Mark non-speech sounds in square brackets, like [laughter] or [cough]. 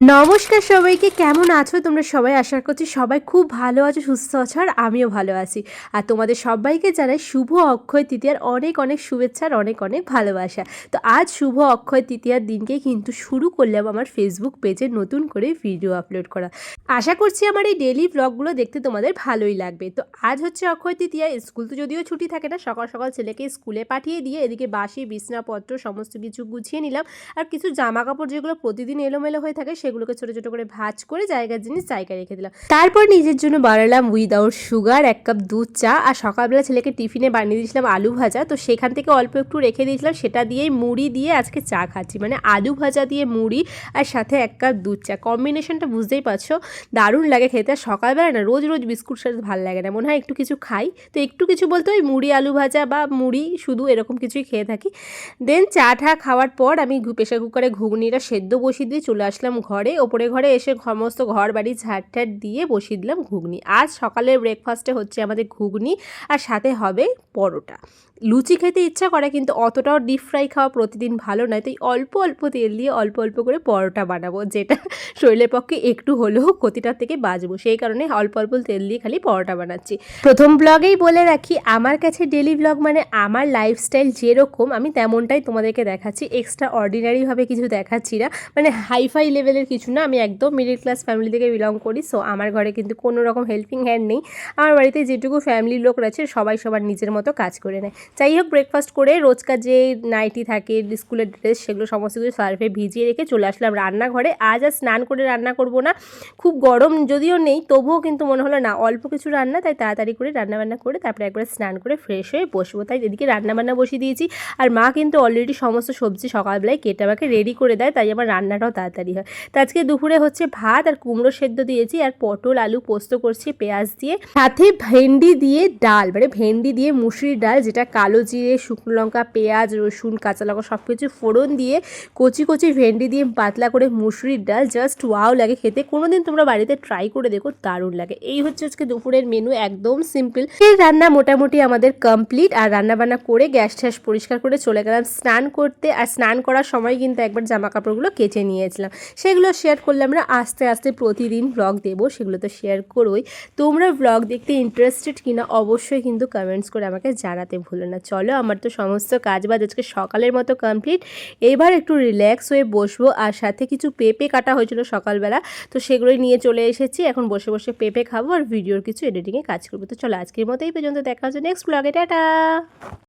নমস্কার সবাইকে, কেমন আছো তোমরা সবাই? আশা করছি সবাই খুব ভালো আছো, সুস্থ আছো, আর আমিও ভালো আছি। আর তোমাদের সবাইকে জানাই শুভ অক্ষয় তৃতীয়ার অনেক অনেক শুভেচ্ছা আর অনেক অনেক ভালোবাসা। তো আজ শুভ অক্ষয় তৃতীয়ার দিনকে কিন্তু শুরু করলাম আমার ফেসবুক পেজে নতুন করে ভিডিও আপলোড করা। আশা করছি আমার এই ডেলি ব্লগগুলো দেখতে তোমাদের ভালোই লাগবে। তো আজ হচ্ছে অক্ষয় তৃতীয়া, স্কুল তো যদিও ছুটি থাকে না, সকাল সকাল ছেলেকে স্কুলে পাঠিয়ে দিয়ে এদিকে বাসি, বিছনাপত্র, সমস্ত কিছু গুছিয়ে নিলাম। আর কিছু জামা কাপড় যেগুলো প্রতিদিন এলোমেলো হয়ে থাকে সেগুলোকে ছোটো ছোটো করে ভাজ করে জায়গার জিনিস জায়গায় রেখে দিলাম। তারপর নিজের জন্য বানালাম উইদাউট সুগার এক কাপ দুধ, চা আর সকালবেলা ছেলেকে টিফিনে বানিয়ে দিয়েছিলাম আলু ভাজা। তো সেখান থেকে অল্প একটু রেখে দিয়েছিলাম, সেটা দিয়েই মুড়ি দিয়ে আজকে চা খাচ্ছি। মানে আলু ভাজা দিয়ে মুড়ি আর সাথে এক কাপ দুধ, চা। কম্বিনেশনটা বুঝতেই পারছ? দারুণ লাগে খেতে। আর সকালবেলা না, রোজ রোজ বিস্কুট সাথে ভালো লাগে না। মনে হয় একটু কিছু খাই। তো একটু কিছু বলতে ওই মুড়ি, আলু ভাজা বা মুড়ি শুধু এরকম কিছুই খেয়ে থাকি। দেন চা ঠা খাওয়ার পর আমি প্রেশার কুকারে ঘুগনিটা সেদ্ধ বসিয়ে দিয়ে চলে আসলাম ঘরে। ওপরে ঘরে এসে সমস্ত ঘর বাড়ি ঝাড় দিয়ে বসিয়ে দিলাম ঘুগনি। আজ সকালের ব্রেকফাস্টে হচ্ছে আমাদের ঘুগনি আর সাথে হবে পরোটা। লুচি খেতে ইচ্ছা করে কিন্তু অতটাও ডিপ ফ্রাই খাওয়া প্রতিদিন ভালো নয়, তাই অল্প অল্প তেল দিয়ে অল্প অল্প করে পরোটা বানাবো, যেটা [laughs] শরীরের পক্ষে একটু হলেও ক্ষতিটার থেকে বাঁচবো। সেই কারণে অল্প অল্প তেল দিয়ে খালি পরোটা বানাচ্ছি। প্রথম ব্লগেই বলে রাখি, আমার কাছে ডেলি ব্লগ মানে আমার লাইফস্টাইল যেরকম, আমি তেমনটাই তোমাদেরকে দেখাচ্ছি। এক্সট্রা অর্ডিনারিভাবে কিছু দেখাচ্ছি না। মানে হাইফাই লেভেলের কিছু না, আমি একদম মিডিল ক্লাস ফ্যামিলি থেকে বিলং করি সো আমার ঘরে কিন্তু কোনো রকম হেল্পিং হ্যান্ড নেই। আমার বাড়িতে যেটুকু ফ্যামিলির লোক রয়েছে, সবাই সবার নিজের মতো কাজ করে নেয়। যাই হোক ব্রেকফাস্ট করে রোজকার যে নাইটি থাকে স্কুলের ড্রেস সেগুলো সমস্ত কিছু সার্ফে ভিজিয়ে রেখে চলে আসলাম রান্নাঘরে। আজ আর স্নান করে রান্না করব না। খুব গরম যদিও নেই, তবুও কিন্তু মনে হলো না, অল্প কিছু রান্না, তাই তাড়াতাড়ি করে রান্না বান্না করে তারপরে একবার স্নান করে ফ্রেশ হয়ে বসবো। তাই এদিকে রান্নাবান্না বসিয়ে দিয়েছি। আর মা কিন্তু অলরেডি সমস্ত সবজি সকালবেলায় কেটে আমাকে রেডি করে দেয়, তাই আমার রান্নাটাও তাড়াতাড়ি হয়। আজকে দুপুরে হচ্ছে ভাত আর কুমড়ো সেদ্ধ দিয়েছি আর পটল, আলু পোস্ত করছি, পেঁয়াজ দিয়ে। সাথে ভেন্ডি দিয়ে ডাল মানে ভেন্ডি দিয়ে মুসুরির ডাল, যেটা কালো জিরে, শুকনো লঙ্কা, পেঁয়াজ, রসুন, কাঁচা লঙ্কা সব কিছু ফোড়ন দিয়ে কচি কচি ভেন্ডি দিয়ে পাতলা করে মুসুরির ডাল জাস্ট ওয়াও লাগে খেতে। কোনোদিন তোমরা বাড়িতে ট্রাই করে দেখো, দারুণ লাগে। এই হচ্ছে আজকে দুপুরের মেনু একদম সিম্পল এই রান্না মোটামুটি আমাদের কমপ্লিট আর রান্না বান্না করে গ্যাস ট্যাস পরিষ্কার করে চলে গেলাম স্নান করতে। আর স্নান করার সময় কিন্তু একবার জামা কাপড়গুলো কেচে নিয়েছিলাম। সেগুলো শেয়ার করলে আমরা আস্তে আস্তে প্রতিদিন ব্লগ দেবো, সেগুলো তো শেয়ার করোই। তোমরা ব্লগ দেখতে ইন্টারেস্টেড কিনা অবশ্যই কিন্তু কমেন্টস করে আমাকে জানাতে ভুলো না। চলো, আমার তো সমস্ত কাজ বাজ আজকে সকালের মতো কমপ্লিট এবার একটু রিল্যাক্স হয়ে বসবো, আর সাথে কিছু পেঁপে কাটা হয়েছিল সকালবেলা, তো সেগুলোই নিয়ে চলে এসেছি। এখন বসে বসে পেঁপে খাব আর ভিডিওর কিছু এডিটিংয়ে কাজ করব। তো চলো, আজকের মতো এই পর্যন্ত, দেখা হচ্ছে নেক্সট ব্লগে টাটা!